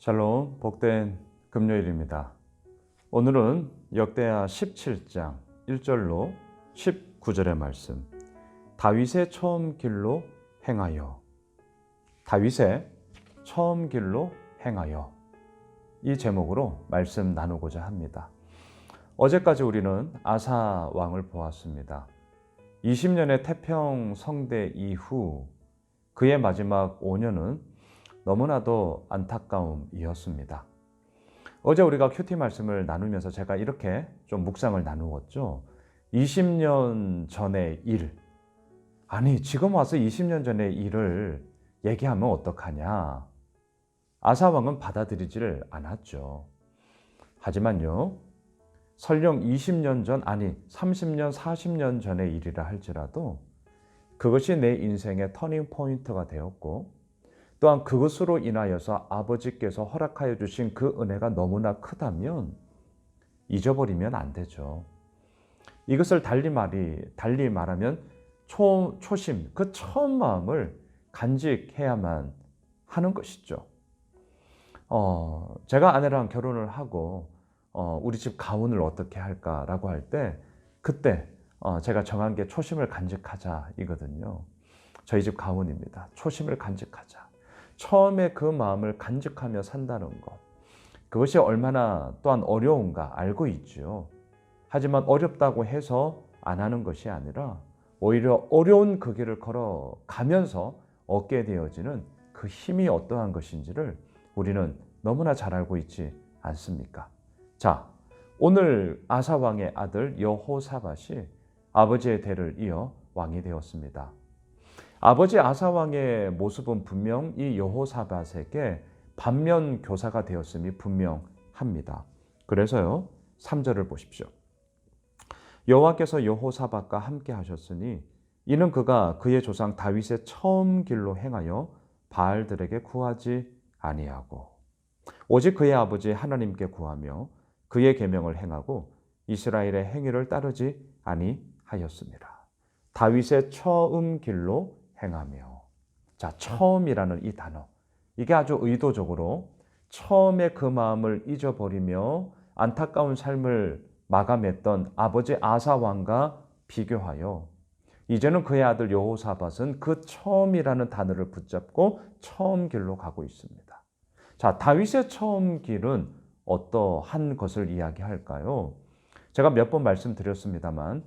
샬롬, 복된 금요일입니다. 오늘은 역대하 17장 1절로 19절의 말씀. 다윗의 처음 길로 행하여. 다윗의 처음 길로 행하여. 이 제목으로 말씀 나누고자 합니다. 어제까지 우리는 아사 왕을 보았습니다. 20년의 태평 성대 이후 그의 마지막 5년은 너무나도 안타까움이었습니다. 어제 우리가 큐티 말씀을 나누면서 제가 이렇게 좀 묵상을 나누었죠. 20년 전의 일. 아니, 지금 와서 20년 전의 일을 얘기하면 어떡하냐. 아사왕은 받아들이지를 않았죠. 하지만요, 설령 20년 전, 아니, 30년, 40년 전의 일이라 할지라도 그것이 내 인생의 터닝 포인트가 되었고, 또한 그것으로 인하여서 아버지께서 허락하여 주신 그 은혜가 너무나 크다면 잊어버리면 안 되죠. 이것을 달리 말이 달리 말하면 초, 초심, 그 처음 마음을 간직해야만 하는 것이죠. 어, 제가 아내랑 결혼을 하고 어, 우리 집 가훈을 어떻게 할까라고 할 때 그때 어, 제가 정한 게 초심을 간직하자 이거든요. 저희 집 가훈입니다. 초심을 간직하자. 처음에 그 마음을 간직하며 산다는 것. 그것이 얼마나 또한 어려운가 알고 있죠. 하지만 어렵다고 해서 안 하는 것이 아니라 오히려 어려운 그 길을 걸어가면서 얻게 되어지는 그 힘이 어떠한 것인지를 우리는 너무나 잘 알고 있지 않습니까? 자, 오늘 아사왕의 아들 여호사밧이 아버지의 대를 이어 왕이 되었습니다. 아버지 아사왕의 모습은 분명 이 여호사밧에게 반면 교사가 되었음이 분명합니다. 그래서요. 3절을 보십시오. 여호와께서 여호사밧과 함께 하셨으니 이는 그가 그의 조상 다윗의 처음 길로 행하여 바알들에게 구하지 아니하고 오직 그의 아버지 하나님께 구하며 그의 계명을 행하고 이스라엘의 행위를 따르지 아니하였습니다. 다윗의 처음 길로 행하며 자 처음이라는 이 단어 이게 아주 의도적으로 처음에 그 마음을 잊어버리며 안타까운 삶을 마감했던 아버지 아사 왕과 비교하여 이제는 그의 아들 여호사밧은 그 처음이라는 단어를 붙잡고 처음 길로 가고 있습니다. 자, 다윗의 처음 길은 어떠한 것을 이야기할까요? 제가 몇 번 말씀드렸습니다만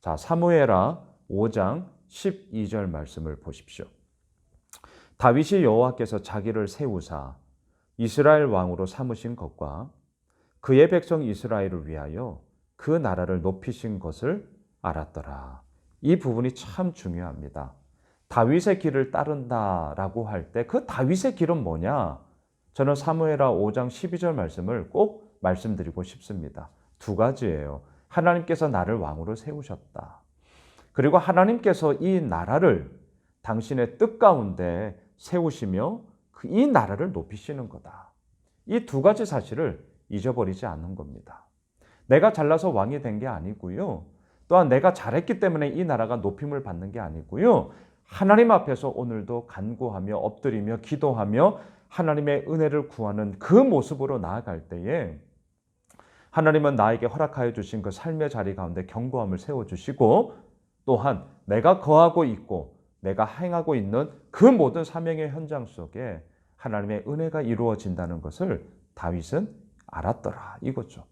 자, 사무엘하 5장 12절 말씀을 보십시오. 다윗이 여호와께서 자기를 세우사 이스라엘 왕으로 삼으신 것과 그의 백성 이스라엘을 위하여 그 나라를 높이신 것을 알았더라. 이 부분이 참 중요합니다. 다윗의 길을 따른다라고 할 때 그 다윗의 길은 뭐냐? 저는 사무엘하 5장 12절 말씀을 꼭 말씀드리고 싶습니다. 두 가지예요. 하나님께서 나를 왕으로 세우셨다. 그리고 하나님께서 이 나라를 당신의 뜻 가운데 세우시며 그이 나라를 높이시는 거다. 이 두 가지 사실을 잊어버리지 않는 겁니다. 내가 잘나서 왕이 된 게 아니고요. 또한 내가 잘했기 때문에 이 나라가 높임을 받는 게 아니고요. 하나님 앞에서 오늘도 간구하며 엎드리며 기도하며 하나님의 은혜를 구하는 그 모습으로 나아갈 때에 하나님은 나에게 허락하여 주신 그 삶의 자리 가운데 경고함을 세워 주시고 또한 내가 거하고 있고 내가 행하고 있는 그 모든 사명의 현장 속에 하나님의 은혜가 이루어진다는 것을 다윗은 알았더라 이거죠.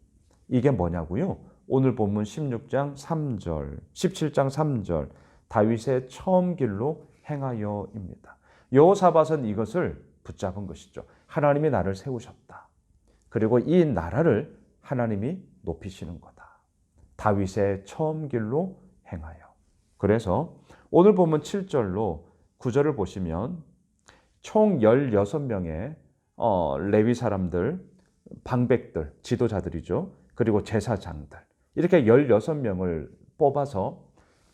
이게 뭐냐고요? 오늘 본문 16장 3절, 17장 3절 다윗의 처음 길로 행하여입니다. 여호사밧은 이것을 붙잡은 것이죠. 하나님이 나를 세우셨다. 그리고 이 나라를 하나님이 높이시는 거다. 다윗의 처음 길로 행하여. 그래서 오늘 보면 7절로 9절을 보시면 총 16명의 어, 레위 사람들, 방백들, 지도자들이죠. 그리고 제사장들. 이렇게 16명을 뽑아서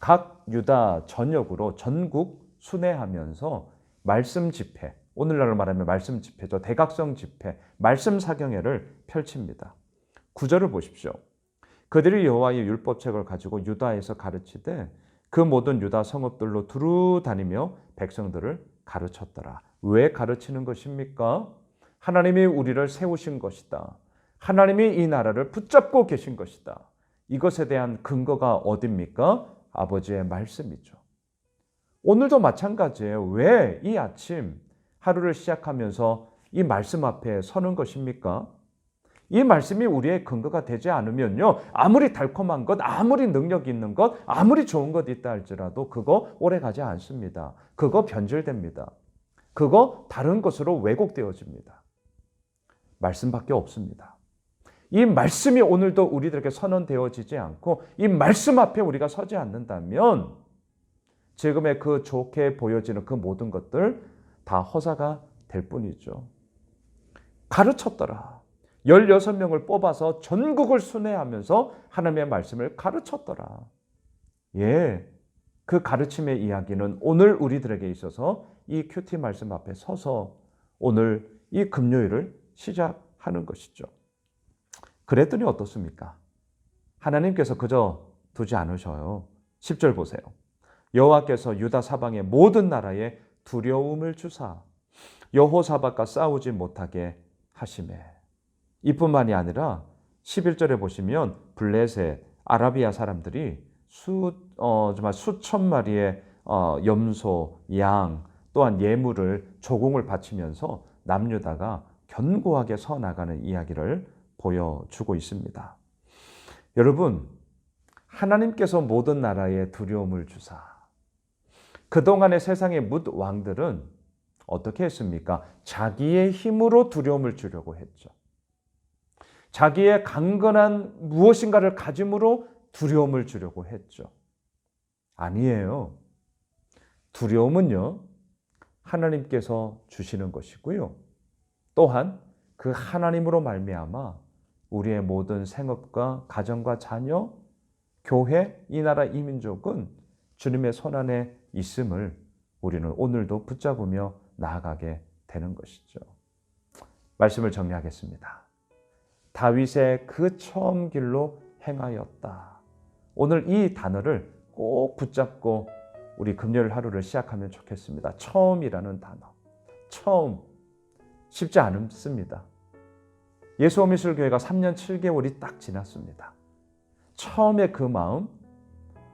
각 유다 전역으로 전국 순회하면서 말씀 집회, 오늘날로 말하면 말씀 집회죠. 대각성 집회, 말씀 사경회를 펼칩니다. 구절을 보십시오. 그들이 여호와의 율법책을 가지고 유다에서 가르치되 그 모든 유다 성읍들로 두루 다니며 백성들을 가르쳤더라. 왜 가르치는 것입니까? 하나님이 우리를 세우신 것이다. 하나님이 이 나라를 붙잡고 계신 것이다. 이것에 대한 근거가 어딥니까? 아버지의 말씀이죠. 오늘도 마찬가지예요. 왜 이 아침 하루를 시작하면서 이 말씀 앞에 서는 것입니까? 이 말씀이 우리의 근거가 되지 않으면요. 아무리 달콤한 것, 아무리 능력 있는 것, 아무리 좋은 것 있다 할지라도 그거 오래 가지 않습니다. 그거 변질됩니다. 그거 다른 것으로 왜곡되어집니다. 말씀밖에 없습니다. 이 말씀이 오늘도 우리들에게 선언되어지지 않고 이 말씀 앞에 우리가 서지 않는다면 지금의 그 좋게 보여지는 그 모든 것들 다 허사가 될 뿐이죠. 가르쳤더라. 16명을 뽑아서 전국을 순회하면서 하나님의 말씀을 가르쳤더라. 예. 그 가르침의 이야기는 오늘 우리들에게 있어서 이 큐티 말씀 앞에 서서 오늘 이 금요일을 시작하는 것이죠. 그랬더니 어떻습니까? 하나님께서 그저 두지 않으셔요. 10절 보세요. 여호와께서 유다 사방의 모든 나라에 두려움을 주사 여호사박과 싸우지 못하게 하심에 이뿐만이 아니라 11절에 보시면 블레셋 아라비아 사람들이 수 어, 정말 수천 마리의 어, 염소, 양 또한 예물을 조공을 바치면서 남유다가 견고하게 서 나가는 이야기를 보여주고 있습니다. 여러분, 하나님께서 모든 나라에 두려움을 주사 그동안의 세상의 뭇 왕들은 어떻게 했습니까? 자기의 힘으로 두려움을 주려고 했죠. 자기의 강건한 무엇인가를 가짐으로 두려움을 주려고 했죠. 아니에요. 두려움은요, 하나님께서 주시는 것이고요. 또한 그 하나님으로 말미암아 우리의 모든 생업과 가정과 자녀, 교회, 이 나라 이민족은 주님의 손안에 있음을 우리는 오늘도 붙잡으며 나아가게 되는 것이죠. 말씀을 정리하겠습니다. 다윗의 그 처음 길로 행하였다. 오늘 이 단어를 꼭 붙잡고 우리 금요일 하루를 시작하면 좋겠습니다. 처음이라는 단어. 처음. 쉽지 않습니다. 예수오 미술교회가 3년 7개월이 딱 지났습니다. 처음에 그 마음,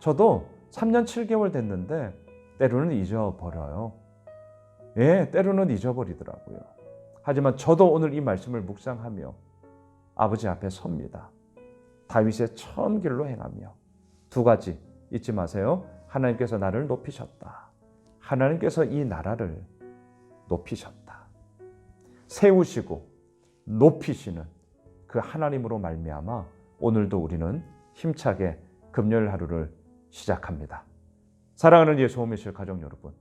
저도 3년 7개월 됐는데 때로는 잊어버려요. 예, 때로는 잊어버리더라고요. 하지만 저도 오늘 이 말씀을 묵상하며 아버지 앞에 섭니다. 다윗의 처음 길로 행하며 두 가지 잊지 마세요. 하나님께서 나를 높이셨다. 하나님께서 이 나라를 높이셨다. 세우시고 높이시는 그 하나님으로 말미암아 오늘도 우리는 힘차게 금요일 하루를 시작합니다. 사랑하는 예수 오미실 가족 여러분,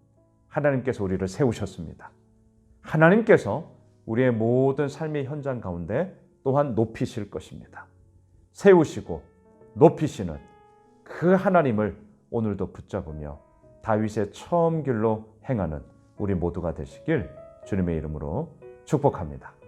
하나님께서 우리를 세우셨습니다. 하나님께서 우리의 모든 삶의 현장 가운데 또한 높이실 것입니다. 세우시고 높이시는 그 하나님을 오늘도 붙잡으며 다윗의 처음 길로 행하는 우리 모두가 되시길 주님의 이름으로 축복합니다.